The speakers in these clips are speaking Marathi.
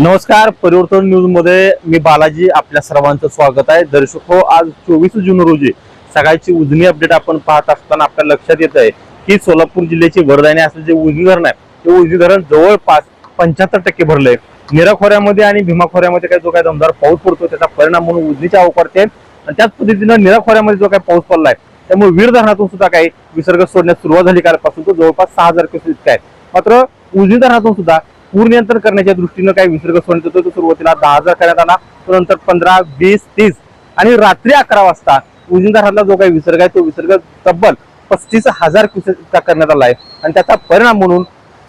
नमस्कार परिवर्तन न्यूजमध्ये मी बालाजी आपल्या सर्वांचं स्वागत आहे. दर्शक हो आज चोवीस जून रोजी सकाळची उजनी अपडेट आपण पाहत असताना आपल्या लक्षात येत आहे की सोलापूर जिल्ह्याची वरदाने असं जे उजनी धरण आहे ते उजनी धरण जवळपास पंच्याहत्तर टक्के भरलंय. निरा खोऱ्यामध्ये आणि भीमा खोऱ्यामध्ये काही जो काही दमदार पाऊस पडतो त्याचा परिणाम म्हणून उजनीच्या अवकारते आणि त्याच पद्धतीनं निरा खोऱ्यामध्ये जो काही पाऊस पडलाय त्यामुळे वीर धरणातून सुद्धा काही विसर्ग सोडण्यास सुरुवात झाली. कालपासून तो जवळपास सहा हजार क्युसेक इतका आहे. मात्र उजनी धरणातून सुद्धा पूर नियंत्रण करण्याच्या दृष्टीनं काही विसर्ग सोडण्यात येतो तो सुरुवातीला दहा हजार करण्यात आला तो नंतर पंधरा वीस तीस आणि रात्री अकरा वाजता उजिंदारातला जो काही विसर्ग आहे तो विसर्ग तब्बल पस्तीस हजार क्युसेक करण्यात आला आहे. आणि त्याचा परिणाम म्हणून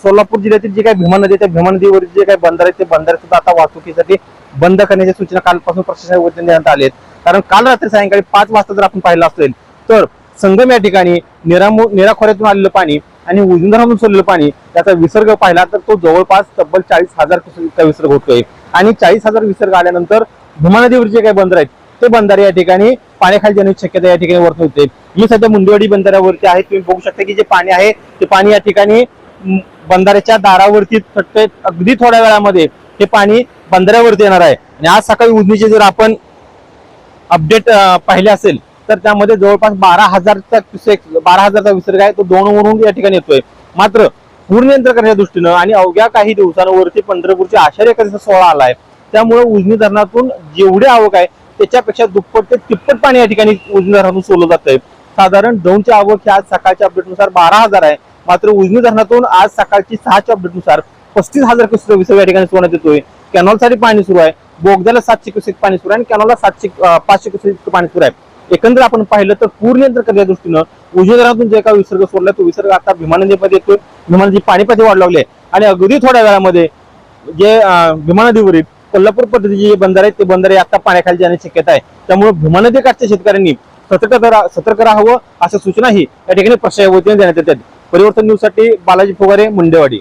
सोलापूर जिल्ह्यातील जे काही भीमा नदी आहे, त्या भीमा नदीवरील जे काही बंदर आहेत ते बंदर सुद्धा आता वाहतुकीसाठी बंद करण्याच्या सूचना कालपासून प्रशासनाच्या वतीने देण्यात आले आहेत. कारण काल रात्री सायंकाळी पाच वाजता जर आपण पाहिलं असेल तर संगम या ठिकाणी निरामो निराखोऱ्यातून आलेलं पाणी आणि उजनीधरातून सोडलेलं पाणी त्याचा विसर्ग पाहिला तर तो जवळपास तब्बल चाळीस हजार विसर्ग होतोय आणि चाळीस हजार विसर्ग आल्यानंतर भीमा नदीवर जे काही बंदर आहेत ते बंदर या ठिकाणी पाण्याखाली जाण्याची शक्यता या ठिकाणी वर्तन होते मी सध्या मुंडेवाडी बंदरावरती आहे. तुम्ही बघू शकता की जे पाणी आहे ते पाणी या ठिकाणी म, बंधाऱ्याच्या दारावरती थट्टे अगदी थोड्या वेळामध्ये हे पाणी बंधाऱ्यावरती येणार आहे. आणि आज सकाळी उजनीचे जर आपण अपडेट पाहिले असेल तर त्यामध्ये जवळपास बारा हजारचा क्युसेक बारा हजारचा विसर्ग आहे. तो दोन वरून या ठिकाणी येतोय. मात्र पूर नियंत्रण करण्याच्या दृष्टीनं आणि अवघ्या काही दिवसांवरती पंढरपूरची आषाढी एकादशीचा सोहळा आलाय. त्यामुळे उजनी धरणातून जेवढे आवक आहे त्याच्यापेक्षा दुप्पट ते तिप्पट पाणी या ठिकाणी उजनी धरणातून सोडलं आहे साधारण दोनच्या आवक ही आज सकाळच्या अपडेटनुसार बारा हजार आहे. मात्र उजनी धरणातून आज सकाळची सहाच्या अपडेटनुसार पस्तीस हजार क्युसेक विसर्ग या ठिकाणी सोडण्यात येतोय. कॅनॉलसाठी पाणी सुरू आहे. बोगद्याला सातशे क्युसेक पाणी सुरू आहे आणि कॅनॉलला सातशे पाचशे क्युसेक पाणी सुरू आहे. एकंदर आपण पाहिलं तर पूर नियंत्रण करण्याच्या दृष्टीनं उजनी धरणातून जे काही विसर्ग सोडला तो विसर्ग आता भीमा नदीमध्ये येतोय. भीमा नदी वाढ लागली आहे. आणि अगदी थोड्या वेळामध्ये जे अं, भीमा नदीवरील कोल्हापूर पद्धतीचे जे बंदर आहेत ते बंदर आता पाण्याखाली जाण्याची शक्यता आहे. त्यामुळे भीमा नदीकाठच्या शेतकऱ्यांनी सतर्क सतर्क राहावं अशा सूचनाही या ठिकाणी प्रशासनाच्या वतीने देण्यात येतात परिवर्तन न्यूजसाठी बालाजी फुगारे मुंडेवाडी.